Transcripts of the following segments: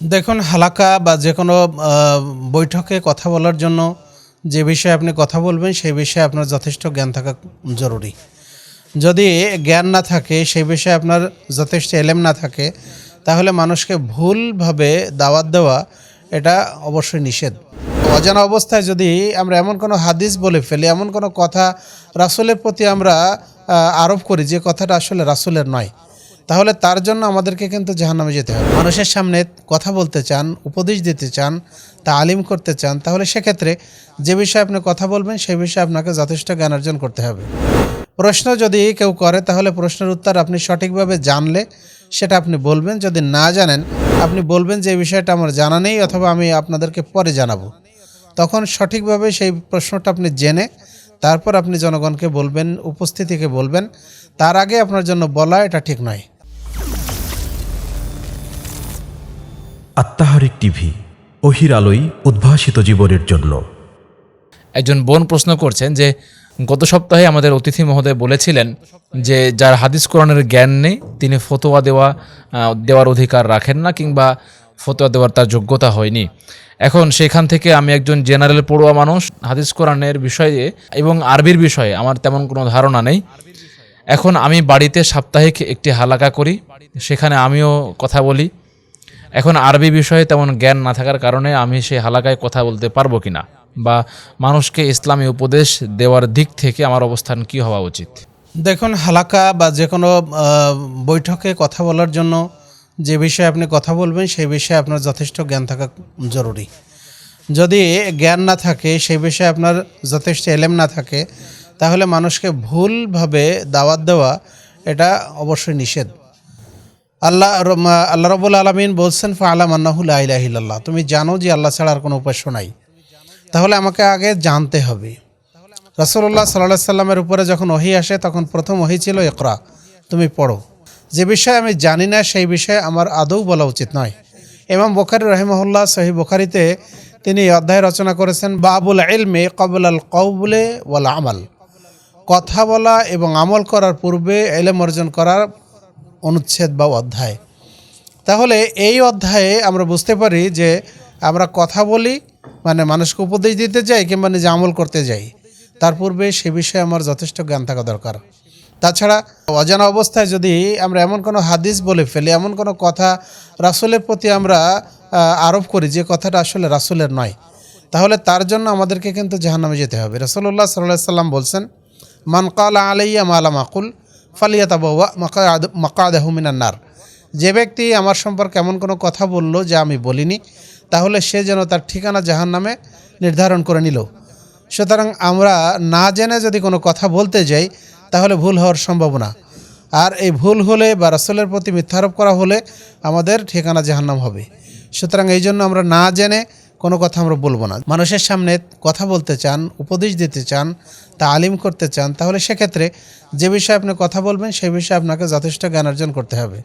দেখুন, হালাকা বা যে কোনো বৈঠকে কথা বলার জন্য যে বিষয়ে আপনি কথা বলবেন, সেই বিষয়ে আপনার যথেষ্ট জ্ঞান থাকা জরুরি। যদি জ্ঞান না থাকে, সেই বিষয়ে আপনার যথেষ্ট এলেম না থাকে, তাহলে মানুষকে ভুলভাবে দাওয়াত দেওয়া, এটা অবশ্যই নিষেধ। অজানা অবস্থায় যদি আমরা এমন কোনো হাদিস বলে ফেলি, এমন কোনো কথা রাসুলের প্রতি আমরা আরোপ করি, যে কথাটা আসলে রাসুলের নয় তাহলে তার জন্য আমাদেরকে কিন্তু জাহান্নামে যেতে হবে। মানুষের সামনে কথা বলতে চান, উপদেশ দিতে চান তা আলিম করতে চান, তাহলে সেক্ষেত্রে যে বিষয়ে আপনি কথা বলবেন, সেই বিষয়ে আপনাকে যথেষ্ট জ্ঞান অর্জন করতে হবে। প্রশ্ন যদি কেউ করে, তাহলে প্রশ্নের উত্তর আপনি সঠিকভাবে জানলে সেটা আপনি বলবেন। যদি না জানেন, আপনি বলবেন যে বিষয়টা আমার জানা নেই, অথবা আমি আপনাদেরকে পরে জানাব। তখন সঠিকভাবে সেই প্রশ্নটা আপনি জেনে, তারপর আপনি জনগণকে বলবেন, উপস্থিতিকে বলবেন, তার আগে আপনার জন্য বলা এটা ঠিক নয়। আত্মাহারিক টিভি, অহির আলোই উদ্ভাসিত জীবনের জন্য। একজন বোন প্রশ্ন করছেন যে, গত সপ্তাহে আমাদের অতিথি মহোদয় বলেছিলেন যে, যার হাদিস কোরআনের জ্ঞান নেই, তিনি ফতোয়া দেওয়া দেওয়ার অধিকার রাখেন না কিংবা ফতোয়া দেওয়ার তার যোগ্যতা হয়নি। এখন সেখান থেকে আমি একজন জেনারেল পড়ুয়া মানুষ, হাদিস কোরআনের বিষয়ে এবং আরবির বিষয়ে আমার তেমন কোনো ধারণা নেই। এখন আমি বাড়িতে সাপ্তাহিক একটি হালাকা করি, সেখানে আমিও কথা বলি। এখন আরবি বিষয়ে তেমন জ্ঞান না থাকার কারণে আমি সেই হালাকায় কথা বলতে পারব কিনা? বা মানুষকে ইসলামী উপদেশ দেওয়ার দিক থেকে আমার অবস্থান কি হওয়া উচিত? দেখুন, হালাকা বা যে কোনো বৈঠকে কথা বলার জন্য যে বিষয়ে আপনি কথা বলবেন, সেই বিষয়ে আপনার যথেষ্ট জ্ঞান থাকা জরুরি। যদি জ্ঞান না থাকে, সেই বিষয়ে আপনার যথেষ্ট এলেম না থাকে, তাহলে মানুষকে ভুলভাবে দাওয়াত দেওয়া এটা অবশ্যই নিষেধ। আল্লাহ আল্লাহ রবুল আলমিন বলছেন ফা আলাম আন্নাহুল আল্লাহ তুমি জানো যে আল্লাহ ছাড়া আর কোনো উপাস্য নাই। তাহলে আমাকে আগে জানতে হবে। রাসূলুল্লাহ সাল্লাহ সাল্লামের উপরে যখন ওহি আসে, তখন প্রথম ওহি ছিল ইকরা, তুমি পড়ো। যে বিষয়ে আমি জানি না, সেই বিষয়ে আমার আদৌ বলা উচিত নয়। ইমাম বখারি রহিমহুল্লাহ সহি বোখারিতে তিনি অধ্যায় রচনা করেছেন, বাবুল ইলমে কবুল আল কৌবুলে ওয়াল আমাল। কথা বলা এবং আমল করার পূর্বে এলেম অর্জন করার অনুচ্ছেদ বা অধ্যায়। তাহলে এই অধ্যায়ে আমরা বুঝতে পারি যে আমরা কথা বলি মানে মানুষকে উপদেশ দিতে যাই কিংবা নিজে আমল করতে যাই। তার পূর্বে সে বিষয়ে আমার যথেষ্ট জ্ঞান থাকা দরকার। তাছাড়া অজানা অবস্থায় যদি আমরা এমন কোনো হাদিস বলে ফেলি, এমন কোনো কথা রাসূলের প্রতি আমরা আরোপ করি যে কথাটা আসলে রাসূলের নয়, তাহলে তার জন্য আমাদেরকে কিন্তু জাহান্নামে যেতে হবে। রসুল্লাহ সাল্লাহ সাল্লাম বলছেন মানকাল আলাইয়া মালা মাকুল ফালিয়াতাবাওয়া মাকাদাহু মিনান্নার যে ব্যক্তি আমার সম্পর্কে এমন কোনো কথা বলল যা আমি বলিনি, তাহলে সে যেন তার ঠিকানা জাহান নামে নির্ধারণ করে নিল। সুতরাং আমরা না জেনে যদি কোনো কথা বলতে যাই, তাহলে ভুল হওয়ার সম্ভাবনা। আর এই ভুল হলে বা রাসূলের প্রতি মিথ্যারোপ করা হলে আমাদের ঠিকানা জাহান্নাম হবে। সুতরাং এই জন্য আমরা না জেনে কোনো কথা আমরা বলব না। মানুষের সামনে কথা বলতে চান, উপদেশ দিতে চান তা আলিম করতে চান, তাহলে সেক্ষেত্রে যে বিষয়ে আপনি কথা বলবেন, সেই বিষয়ে আপনাকে যথেষ্ট জ্ঞান অর্জন করতে হবে।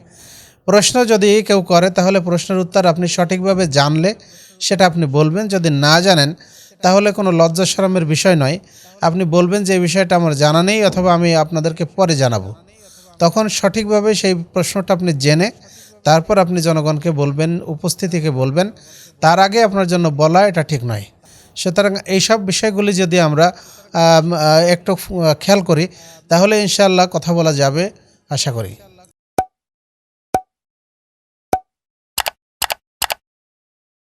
প্রশ্ন যদি কেউ করে, তাহলে প্রশ্নের উত্তর আপনি সঠিকভাবে জানলে সেটা আপনি বলবেন। যদি না জানেন, তাহলে কোনো লজ্জা শরমের বিষয় নয়। আপনি বলবেন যে বিষয়টা আমার জানা নেই, অথবা আমি আপনাদেরকে পরে জানাব। তখন সঠিকভাবে সেই প্রশ্নটা আপনি জেনে, তারপর আপনি জনগণকে বলবেন, উপস্থিতিকে বলবেন। তার আগে আপনার জন্য বলা এটা ঠিক নয়। সুতরাং এইসব বিষয়গুলি যদি আমরা একটু খেয়াল করি, তাহলে ইনশাল্লাহ কথা বলা যাবে, আশা করি।